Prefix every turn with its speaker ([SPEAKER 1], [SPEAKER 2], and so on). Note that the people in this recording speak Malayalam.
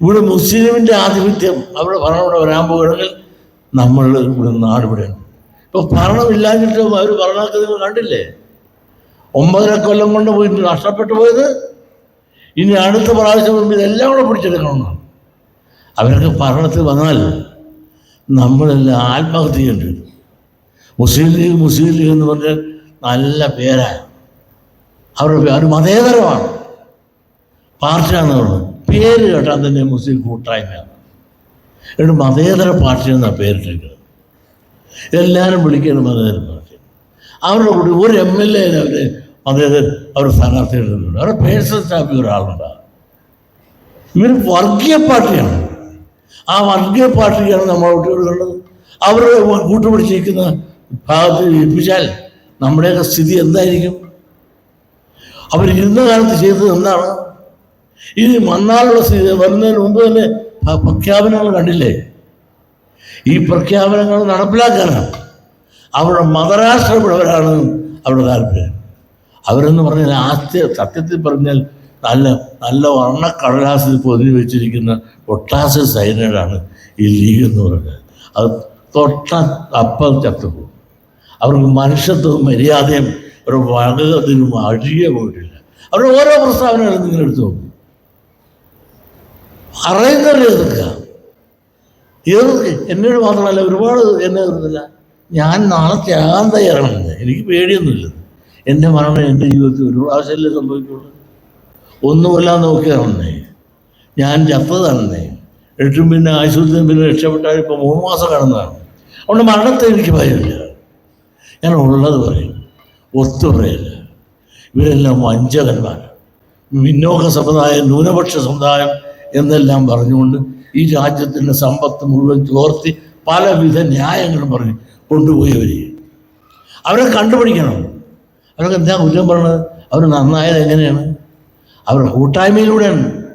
[SPEAKER 1] ഇവിടെ മുസ്ലിമിന്റെ ആധിപത്യം അവിടെ ഭരണം ഇവിടെ വരാൻ പോകുകയാണെങ്കിൽ നമ്മൾ ഇവിടെ നാട് വിടണം. ഇപ്പോൾ ഭരണമില്ലാഞ്ഞിട്ട് അവർ ഭരണമൊക്കെ നിങ്ങൾ കണ്ടില്ലേ? ഒമ്പതര കൊല്ലം കൊണ്ട് പോയിട്ട് നഷ്ടപ്പെട്ടു പോയത്. ഇനി അടുത്ത പ്രാവശ്യം ഇതെല്ലാം കൂടെ പിടിച്ചെടുക്കണമെന്നാണ്. അവരൊക്കെ ഭരണത്തിൽ വന്നാൽ നമ്മളെല്ലാം ആത്മഹത്യ ചെയ്യേണ്ടി വരും. മുസ്ലിം ലീഗ് മുസ്ലിം ലീഗ് എന്ന് പറഞ്ഞാൽ നല്ല പേരാണ് അവരുടെ അവർ മതേതരമാണ്. പാർട്ടിയാണെന്ന് അവർ പേര് കേട്ടാൽ തന്നെ മുസ്ലിം കൂട്ടായ്മയാണ്. എന്നിട്ട് മതേതര പാർട്ടി എന്നാണ് പേരിട്ടേക്കുന്നത് എല്ലാവരും വിളിക്കുന്നത് മതേതര പാർട്ടി അവരുടെ കൂടി ഒരു എം എൽ എ അവർ മതേതര അവർ സ്ഥാനാർത്ഥി ഇടുന്നുണ്ട്. അവരുടെ പേഴ്സണൽ സ്റ്റാഫ് ഒരാളുണ്ടാകും. ഇവർ വർഗീയ പാർട്ടിയാണ്. ആ വർഗീയ പാർട്ടിക്കാണ് നമ്മൾ കുട്ടികളുള്ളത് അവരുടെ കൂട്ടുപിടിച്ചിരിക്കുന്ന ഭാഗത്ത് ഏൽപ്പിച്ചാൽ നമ്മുടെയൊക്കെ സ്ഥിതി എന്തായിരിക്കും? അവർ ഇരുന്ന കാലത്ത് ചെയ്തത് എന്താണ്? ഇനി മണ്ണാളുള്ള സ്ഥിതി വരുന്നതിന് മുമ്പ് തന്നെ പ്രഖ്യാപനങ്ങൾ കണ്ടില്ലേ? ഈ പ്രഖ്യാപനങ്ങൾ നടപ്പിലാക്കാനാണ്. അവരുടെ മതരാഷ്ട്രമുള്ളവരാണ് അവരുടെ താല്പര്യം. അവരെന്ന് പറഞ്ഞാൽ ആസ്തി സത്യത്തിൽ പറഞ്ഞാൽ നല്ല നല്ല വർണക്കടലാസിൽ പൊതിഞ്ഞു വെച്ചിരിക്കുന്ന ഒട്ടാസ് സൈനഡാണ് ഈ ലീഗ് എന്ന് പറയുന്നത് അത് തൊട്ട അപ്പം ചത്തുപോകും. അവർക്ക് മനുഷ്യത്വവും മര്യാദയും ഒരു വകതിനും അഴിയ പോയിട്ടില്ല അവരുടെ ഓരോ പ്രസ്താവനകളും നിങ്ങൾ എടുത്തു നോക്കും. അറിയുന്നവരെ എതിർക്കുക. എതിർക്ക്. എന്നോട് മാത്രമല്ല ഒരുപാട് എന്നെ എതിർത്തില്ല ഞാൻ നാളെ ത്യാഗം തയ്യാറാണെന്ന് എനിക്ക് പേടിയൊന്നുമില്ല. എന്റെ മരണം എന്റെ ജീവിതത്തിൽ ഒരു പ്രാവശ്യമല്ലേ സംഭവിക്കുള്ളൂ. ഒന്നുമില്ലാതെ നോക്കിയാണെന്നേ. ഞാൻ ചത്തതാണെന്നേ എട്ടും പിന്നെ ആശുപത്രിയിൽ പിന്നെ രക്ഷപ്പെട്ടാൽ ഇപ്പോൾ മൂന്ന് മാസം കടന്നതാണ്. അതുകൊണ്ട് മരണത്തെ എനിക്ക് ഭയമില്ല. ഞാൻ ഉള്ളത് പറയും. ഒത്തു പറയില്ല ഇവരെല്ലാം വഞ്ചകന്മാർ മിന്നോക്ക സമുദായം ന്യൂനപക്ഷ സമുദായം എന്നെല്ലാം പറഞ്ഞുകൊണ്ട് ഈ രാജ്യത്തിന്റെ സമ്പത്ത് മുഴുവൻ ചോർത്തി പലവിധ ന്യായങ്ങളും പറഞ്ഞ് കൊണ്ടുപോയവർ അവരെ കണ്ടുപിടിക്കണം. അവരൊക്കെ എന്താ കുറ്റം പറഞ്ഞത്? അവർ നന്നായത് എങ്ങനെയാണ്? അവരുടെ കൂട്ടായ്മയിലൂടെയാണ്.